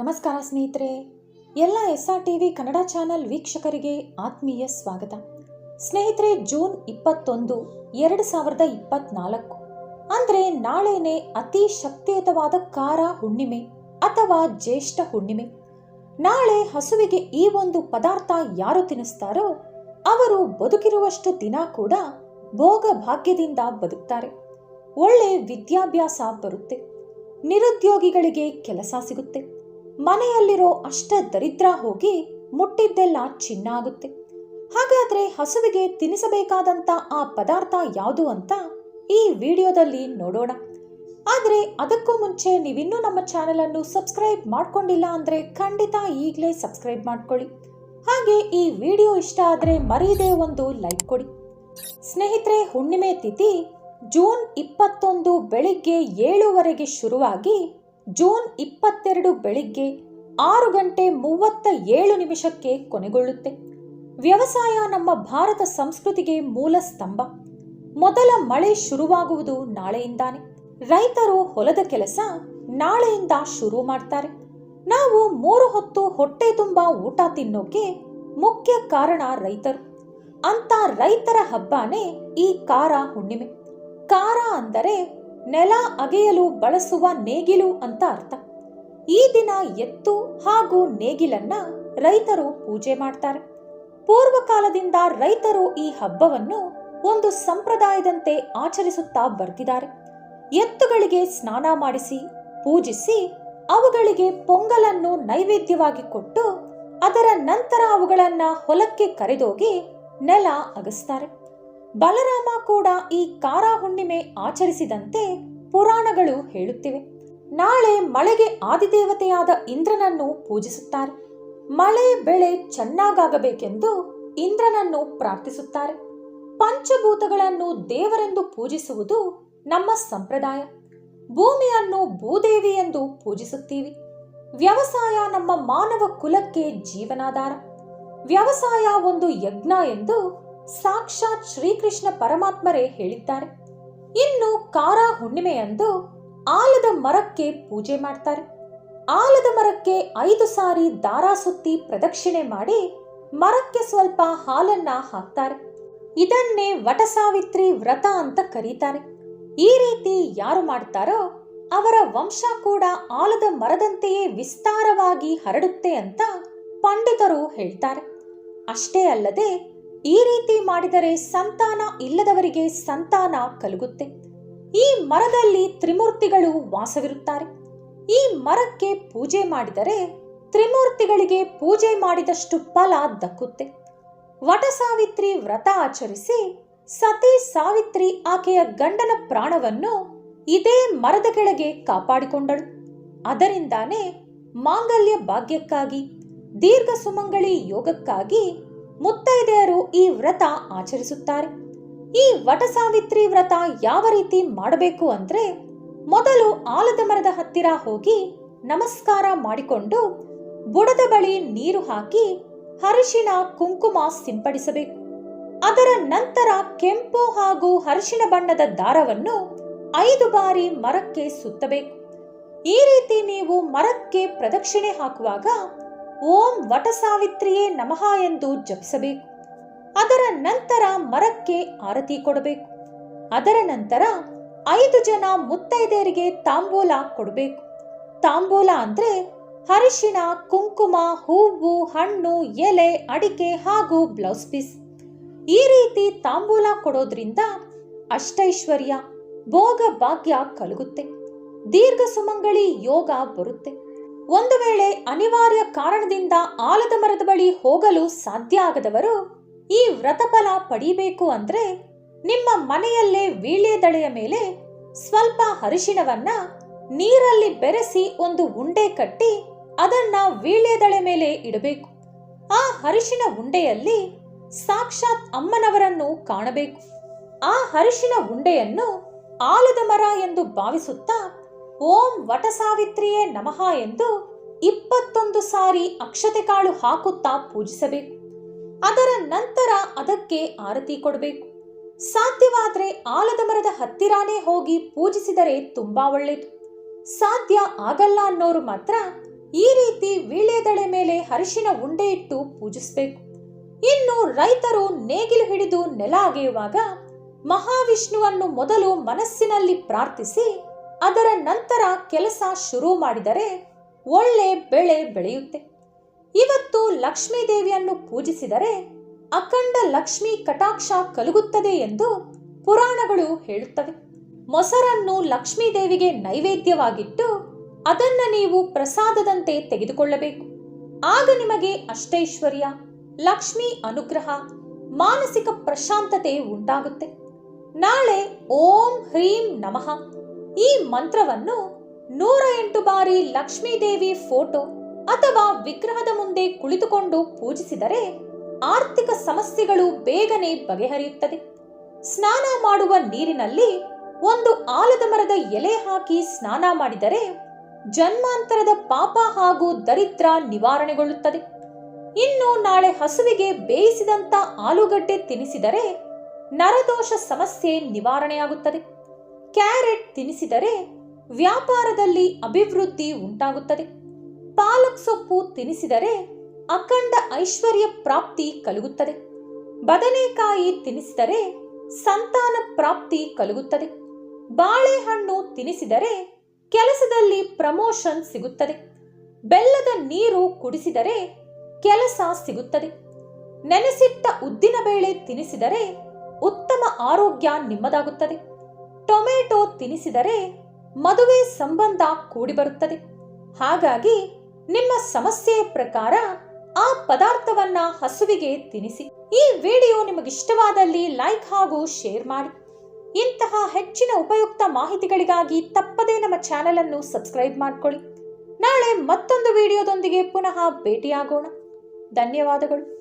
ನಮಸ್ಕಾರ ಸ್ನೇಹಿತರೆ. ಎಲ್ಲ S R T V Kannada channel ವೀಕ್ಷಕರಿಗೆ ಆತ್ಮೀಯ ಸ್ವಾಗತ. ಸ್ನೇಹಿತರೆ, ಜೂನ್ ಇಪ್ಪತ್ತೊಂದು, ಎರಡು ಸಾವಿರದ ಇಪ್ಪತ್ನಾಲ್ಕು. ಅಂದರೆ ನಾಳೆನೆ ಅತಿ ಶಕ್ತಿಯುತವಾದ ಕಾರ ಹುಣ್ಣಿಮೆ ಅಥವಾ ಜ್ಯೇಷ್ಠ ಹುಣ್ಣಿಮೆ. ನಾಳೆ ಹಸುವಿಗೆ ಈ ಒಂದು ಪದಾರ್ಥ ಯಾರು ತಿನ್ನಿಸ್ತಾರೋ, ಅವರು ಬದುಕಿರುವಷ್ಟು ದಿನ ಕೂಡ ಭೋಗ ಭಾಗ್ಯದಿಂದ ಬದುಕ್ತಾರೆ. ಒಳ್ಳೆ ವಿದ್ಯಾಭ್ಯಾಸ ಬರುತ್ತೆ. ನಿರುದ್ಯೋಗಿಗಳಿಗೆ ಕೆಲಸ ಸಿಗುತ್ತೆ. ಮನೆಯಲ್ಲಿರೋ ಅಷ್ಟ ದರಿದ್ರ ಹೋಗಿ ಮುಟ್ಟಿದ್ದೆಲ್ಲ ಚಿನ್ನ ಆಗುತ್ತೆ. ಹಾಗಾದ್ರೆ ಹಸುವಿಗೆ ತಿನ್ನಿಸಬೇಕಾದಂತ ಆ ಪದಾರ್ಥ ಯಾವುದು ಅಂತ ಈ ವಿಡಿಯೋದಲ್ಲಿ ನೋಡೋಣ. ಆದರೆ ಅದಕ್ಕೂ ಮುಂಚೆ ನೀವಿನ್ನೂ ನಮ್ಮ ಚಾನೆಲ್ ಅನ್ನು ಸಬ್ಸ್ಕ್ರೈಬ್ ಮಾಡ್ಕೊಂಡಿಲ್ಲ ಅಂದ್ರೆ ಖಂಡಿತ ಈಗಲೇ ಸಬ್ಸ್ಕ್ರೈಬ್ ಮಾಡ್ಕೊಳ್ಳಿ. ಹಾಗೆ ಈ ವಿಡಿಯೋ ಇಷ್ಟ ಆದರೆ ಮರೀದೇ ಒಂದು ಲೈಕ್ ಕೊಡಿ. ಸ್ನೇಹಿತರೆ, ಹುಣ್ಣಿಮೆ ತಿಥಿ ಜೂನ್ ಇಪ್ಪತ್ತೊಂದು ಬೆಳಿಗ್ಗೆ ಏಳುವರೆಗೆ ಶುರುವಾಗಿ ಜೂನ್ ಇಪ್ಪತ್ತೆರಡು ಬೆಳಿಗ್ಗೆ ಆರು ಗಂಟೆ ಮೂವತ್ತ ಏಳು ನಿಮಿಷಕ್ಕೆ ಕೊನೆಗೊಳ್ಳುತ್ತೆ. ವ್ಯವಸಾಯ ನಮ್ಮ ಭಾರತ ಸಂಸ್ಕೃತಿಗೆ ಮೂಲ ಸ್ತಂಭ. ಮೊದಲ ಮಳೆ ಶುರುವಾಗುವುದು ನಾಳೆಯಿಂದಾನೆ. ರೈತರು ಹೊಲದ ಕೆಲಸ ನಾಳೆಯಿಂದ ಶುರು ಮಾಡ್ತಾರೆ. ನಾವು ಮೂರು ಹೊತ್ತು ಹೊಟ್ಟೆ ತುಂಬ ಊಟ ತಿನ್ನೋಕೆ ಮುಖ್ಯ ಕಾರಣ ರೈತರು. ಅಂತ ರೈತರ ಹಬ್ಬನೇ ಈ ಕಾರ ಹುಣ್ಣಿಮೆ. ಕಾರ ಅಂದರೆ ನೆಲ ಅಗೆಯಲು ಬಳಸುವ ನೇಗಿಲು ಅಂತ ಅರ್ಥ. ಈ ದಿನ ಎತ್ತು ಹಾಗೂ ನೇಗಿಲನ್ನ ರೈತರು ಪೂಜೆ ಮಾಡ್ತಾರೆ. ಪೂರ್ವಕಾಲದಿಂದ ರೈತರು ಈ ಹಬ್ಬವನ್ನು ಒಂದು ಸಂಪ್ರದಾಯದಂತೆ ಆಚರಿಸುತ್ತಾ ಬರ್ತಿದ್ದಾರೆ. ಎತ್ತುಗಳಿಗೆ ಸ್ನಾನ ಮಾಡಿಸಿ, ಪೂಜಿಸಿ, ಅವುಗಳಿಗೆ ಪೊಂಗಲನ್ನು ನೈವೇದ್ಯವಾಗಿ ಕೊಟ್ಟು ಅದರ ನಂತರ ಅವುಗಳನ್ನ ಹೊಲಕ್ಕೆ ಕರೆದೋಗಿ ನೆಲ ಅಗಸ್ತಾರೆ. ಬಲರಾಮ ಕೂಡ ಈ ಕಾರ ಹುಣ್ಣಿಮೆ ಆಚರಿಸಿದಂತೆ ಪುರಾಣಗಳು ಹೇಳುತ್ತಿವೆ. ನಾಳೆ ಮಳೆಗೆ ಆದಿದೇವತೆಯಾದ ಇಂದ್ರನನ್ನು ಪೂಜಿಸುತ್ತಾರೆ. ಮಳೆ ಬೆಳೆ ಚೆನ್ನಾಗಾಗಬೇಕೆಂದು ಇಂದ್ರನನ್ನು ಪ್ರಾರ್ಥಿಸುತ್ತಾರೆ. ಪಂಚಭೂತಗಳನ್ನು ದೇವರೆಂದು ಪೂಜಿಸುವುದು ನಮ್ಮ ಸಂಪ್ರದಾಯ. ಭೂಮಿಯನ್ನು ಭೂದೇವಿ ಎಂದು ಪೂಜಿಸುತ್ತೀವಿ. ವ್ಯವಸಾಯ ನಮ್ಮ ಮಾನವ ಕುಲಕ್ಕೆ ಜೀವನಾಧಾರ. ವ್ಯವಸಾಯ ಒಂದು ಯಜ್ಞ ಎಂದು ಸಾಕ್ಷಾತ್ ಶ್ರೀಕೃಷ್ಣ ಪರಮಾತ್ಮರೇ ಹೇಳಿದ್ದಾರೆ. ಇನ್ನು ಕಾರ ಹುಣ್ಣಿಮೆಯಂದು ಆಲದ ಮರಕ್ಕೆ ಪೂಜೆ ಮಾಡ್ತಾರೆ. ಆಲದ ಮರಕ್ಕೆ ಐದು ಸಾರಿ ದಾರ ಸುತ್ತಿ ಪ್ರದಕ್ಷಿಣೆ ಮಾಡಿ ಮರಕ್ಕೆ ಸ್ವಲ್ಪ ಹಾಲನ್ನ ಹಾಕ್ತಾರೆ. ಇದನ್ನೇ ವಟಸಾವಿತ್ರಿ ವ್ರತ ಅಂತ ಕರೀತಾರೆ. ಈ ರೀತಿ ಯಾರು ಮಾಡ್ತಾರೋ ಅವರ ವಂಶ ಕೂಡ ಆಲದ ಮರದಂತೆಯೇ ವಿಸ್ತಾರವಾಗಿ ಹರಡುತ್ತೆ ಅಂತ ಪಂಡಿತರು ಹೇಳ್ತಾರೆ. ಅಷ್ಟೇ ಅಲ್ಲದೆ ಈ ರೀತಿ ಮಾಡಿದರೆ ಸಂತಾನ ಇಲ್ಲದವರಿಗೆ ಸಂತಾನ ಕಲುಗುತ್ತೆ. ಈ ಮರದಲ್ಲಿ ತ್ರಿಮೂರ್ತಿಗಳು ವಾಸವಿರುತ್ತಾರೆ. ಈ ಮರಕ್ಕೆ ಪೂಜೆ ಮಾಡಿದರೆ ತ್ರಿಮೂರ್ತಿಗಳಿಗೆ ಪೂಜೆ ಮಾಡಿದಷ್ಟು ಫಲ ದಕ್ಕುತ್ತೆ. ವಟ ಸಾವಿತ್ರಿ ವ್ರತ ಆಚರಿಸಿ ಸತಿ ಸಾವಿತ್ರಿ ಆಕೆಯ ಗಂಡನ ಪ್ರಾಣವನ್ನು ಇದೇ ಮರದ ಕೆಳಗೆ ಕಾಪಾಡಿಕೊಂಡಳು. ಅದರಿಂದಾನೇ ಮಾಂಗಲ್ಯ ಭಾಗ್ಯಕ್ಕಾಗಿ ದೀರ್ಘ ಸುಮಂಗಳಿ ಯೋಗಕ್ಕಾಗಿ ಮುತ್ತೈದೆಯರು ಈ ವ್ರತ ಆಚರಿಸುತ್ತಾರೆ. ಈ ವಟ ಸಾವಿತ್ರಿ ವ್ರತ ಯಾವ ರೀತಿ ಮಾಡಬೇಕು ಅಂದ್ರೆ ಮೊದಲು ಆಲದ ಮರದ ಹತ್ತಿರ ಹೋಗಿ ನಮಸ್ಕಾರ ಮಾಡಿಕೊಂಡು ಬುಡದ ಬಳಿ ನೀರು ಹಾಕಿ ಹರಿಶಿಣ ಕುಂಕುಮ ಸಿಂಪಡಿಸಬೇಕು. ಅದರ ನಂತರ ಕೆಂಪು ಹಾಗೂ ಹರಿಶಿಣ ಬಣ್ಣದ ದಾರವನ್ನು ಐದು ಬಾರಿ ಮರಕ್ಕೆ ಸುತ್ತಬೇಕು. ಈ ರೀತಿ ನೀವು ಮರಕ್ಕೆ ಪ್ರದಕ್ಷಿಣೆ ಹಾಕುವಾಗ ಓಂ ವಟ ಸಾವಿತ್ರಿಯೇ ನಮಃ ಎಂದು ಜಪಿಸಬೇಕು. ಅದರ ನಂತರ ಮರಕ್ಕೆ ಆರತಿ ಕೊಡಬೇಕು. ಅದರ ನಂತರ ಐದು ಜನ ಮುತ್ತೈದೆಯರಿಗೆ ತಾಂಬೂಲ ಕೊಡಬೇಕು. ತಾಂಬೂಲ ಅಂದ್ರೆ ಹರಿಶಿಣ ಕುಂಕುಮ, ಹೂವು, ಹಣ್ಣು, ಎಲೆ, ಅಡಿಕೆ ಹಾಗೂ ಬ್ಲೌಸ್ ಪೀಸ್. ಈ ರೀತಿ ತಾಂಬೂಲ ಕೊಡೋದ್ರಿಂದ ಅಷ್ಟೈಶ್ವರ್ಯ, ಭೋಗ ಭಾಗ್ಯ ಕಲುಗುತ್ತೆ. ದೀರ್ಘ ಸುಮಂಗಳಿ ಯೋಗ ಬರುತ್ತೆ. ಒಂದು ವೇಳೆ ಅನಿವಾರ್ಯ ಕಾರಣದಿಂದ ಆಲದ ಮರದ ಬಳಿ ಹೋಗಲು ಸಾಧ್ಯ ಆಗದವರು ಈ ವ್ರತಫಲ ಪಡೀಬೇಕು ಅಂದ್ರೆ ನಿಮ್ಮ ಮನೆಯಲ್ಲೇ ವೀಳ್ಯದಳೆಯ ಮೇಲೆ ಸ್ವಲ್ಪ ಹರಿಶಿಣವನ್ನ ನೀರಲ್ಲಿ ಬೆರೆಸಿ ಒಂದು ಉಂಡೆ ಕಟ್ಟಿ ಅದನ್ನ ವೀಳ್ಯದಳೆ ಮೇಲೆ ಇಡಬೇಕು. ಆ ಹರಿಶಿನ ಉಂಡೆಯಲ್ಲಿ ಸಾಕ್ಷಾತ್ ಅಮ್ಮನವರನ್ನು ಕಾಣಬೇಕು. ಆ ಹರಿಶಿನ ಉಂಡೆಯನ್ನು ಆಲದ ಮರ ಎಂದು ಭಾವಿಸುತ್ತಾ ಓಂ ವಟ ಸಾವಿತ್ರಿಯೇ ನಮಃ ಎಂದು ಇಪ್ಪತ್ತೊಂದು ಸಾರಿ ಅಕ್ಷತೆ ಕಾಳು ಹಾಕುತ್ತಾ ಪೂಜಿಸಬೇಕು. ಅದರ ನಂತರ ಅದಕ್ಕೆ ಆರತಿ ಕೊಡಬೇಕು. ಸಾಧ್ಯವಾದರೆ ಆಲದ ಮರದ ಹತ್ತಿರಾನೇ ಹೋಗಿ ಪೂಜಿಸಿದರೆ ತುಂಬಾ ಒಳ್ಳೆಯದು ಸಾಧ್ಯ ಆಗಲ್ಲ ಅನ್ನೋರು ಮಾತ್ರ ಈ ರೀತಿ ವೀಳ್ಯದಳೆ ಮೇಲೆ ಹರಿಶಿನ ಉಂಡೆ ಇಟ್ಟು ಪೂಜಿಸಬೇಕು. ಇನ್ನು ರೈತರು ನೇಗಿಲು ಹಿಡಿದು ನೆಲ ಅಗೆಯುವಾಗ ಮಹಾವಿಷ್ಣುವನ್ನು ಮೊದಲು ಮನಸ್ಸಿನಲ್ಲಿ ಪ್ರಾರ್ಥಿಸಿ ಅದರ ನಂತರ ಕೆಲಸ ಶುರು ಮಾಡಿದರೆ ಒಳ್ಳೆ ಬೆಳೆ ಬೆಳೆಯುತ್ತೆ. ಇವತ್ತು ಲಕ್ಷ್ಮೀ ದೇವಿಯನ್ನು ಪೂಜಿಸಿದರೆ ಅಖಂಡ ಲಕ್ಷ್ಮಿ ಕಟಾಕ್ಷ ಕಲುಗುತ್ತದೆ ಎಂದು ಪುರಾಣಗಳು ಹೇಳುತ್ತವೆ. ಮೊಸರನ್ನು ಲಕ್ಷ್ಮೀ ದೇವಿಗೆ ನೈವೇದ್ಯವಾಗಿಟ್ಟು ಅದನ್ನು ನೀವು ಪ್ರಸಾದದಂತೆ ತೆಗೆದುಕೊಳ್ಳಬೇಕು. ಆಗ ನಿಮಗೆ ಅಷ್ಟೈಶ್ವರ್ಯ, ಲಕ್ಷ್ಮಿ ಅನುಗ್ರಹ, ಮಾನಸಿಕ ಪ್ರಶಾಂತತೆ ಉಂಟಾಗುತ್ತೆ. ನಾಳೆ ಓಂ ಹ್ರೀಂ ನಮಃ. ಈ ಮಂತ್ರವನ್ನು ನೂರ ಎಂಟು ಬಾರಿ ಲಕ್ಷ್ಮೀದೇವಿ ಫೋಟೋ ಅಥವಾ ವಿಗ್ರಹದ ಮುಂದೆ ಕುಳಿತುಕೊಂಡು ಪೂಜಿಸಿದರೆ ಆರ್ಥಿಕ ಸಮಸ್ಯೆಗಳು ಬೇಗನೆ ಬಗೆಹರಿಯುತ್ತದೆ. ಸ್ನಾನ ಮಾಡುವ ನೀರಿನಲ್ಲಿ ಒಂದು ಆಲದ ಮರದ ಎಲೆ ಹಾಕಿ ಸ್ನಾನ ಮಾಡಿದರೆ ಜನ್ಮಾಂತರದ ಪಾಪ ಹಾಗೂ ದರಿದ್ರ ನಿವಾರಣೆಗೊಳ್ಳುತ್ತದೆ. ಇನ್ನು ನಾಳೆ ಹಸುವಿಗೆ ಬೇಯಿಸಿದಂತ ಆಲೂಗಡ್ಡೆ ತಿನ್ನಿಸಿದರೆ ನರದೋಷ ಸಮಸ್ಯೆ ನಿವಾರಣೆಯಾಗುತ್ತದೆ. ಕ್ಯಾರೆಟ್ ತಿನ್ನಿಸಿದರೆ ವ್ಯಾಪಾರದಲ್ಲಿ ಅಭಿವೃದ್ಧಿ ಉಂಟಾಗುತ್ತದೆ. ಪಾಲಕ್ ಸೊಪ್ಪು ತಿನ್ನಿಸಿದರೆ ಅಖಂಡ ಐಶ್ವರ್ಯ ಪ್ರಾಪ್ತಿ ಕಲುಗುತ್ತದೆ. ಬದನೆಕಾಯಿ ತಿನ್ನಿಸಿದರೆ ಸಂತಾನ ಪ್ರಾಪ್ತಿ ಕಲುಗುತ್ತದೆ. ಬಾಳೆಹಣ್ಣು ತಿನ್ನಿಸಿದರೆ ಕೆಲಸದಲ್ಲಿ ಪ್ರಮೋಷನ್ ಸಿಗುತ್ತದೆ. ಬೆಲ್ಲದ ನೀರು ಕುಡಿಸಿದರೆ ಕೆಲಸ ಸಿಗುತ್ತದೆ. ನೆನೆಸಿಟ್ಟ ಉದ್ದಿನಬೇಳೆ ತಿನ್ನಿಸಿದರೆ ಉತ್ತಮ ಆರೋಗ್ಯ ನಿಮ್ಮದಾಗುತ್ತದೆ. ಟೊಮೆಟೊ ತಿನಿಸಿದರೆ ಮದುವೆ ಸಂಬಂಧ ಕೂಡಿಬರುತ್ತದೆ. ಹಾಗಾಗಿ ನಿಮ್ಮ ಸಮಸ್ಯೆಯ ಪ್ರಕಾರ ಆ ಪದಾರ್ಥವನ್ನ ಹಸುವಿಗೆ ತಿನಿಸಿ. ಈ ವಿಡಿಯೋ ನಿಮಗಿಷ್ಟವಾದಲ್ಲಿ ಲೈಕ್ ಹಾಗೂ ಶೇರ್ ಮಾಡಿ. ಇಂತಹ ಹೆಚ್ಚಿನ ಉಪಯುಕ್ತ ಮಾಹಿತಿಗಳಿಗಾಗಿ ತಪ್ಪದೇ ನಮ್ಮ ಚಾನೆಲ್ ಅನ್ನು ಸಬ್ಸ್ಕ್ರೈಬ್ ಮಾಡ್ಕೊಳ್ಳಿ. ನಾಳೆ ಮತ್ತೊಂದು ವಿಡಿಯೋದೊಂದಿಗೆ ಪುನಃ ಭೇಟಿಯಾಗೋಣ. ಧನ್ಯವಾದಗಳು.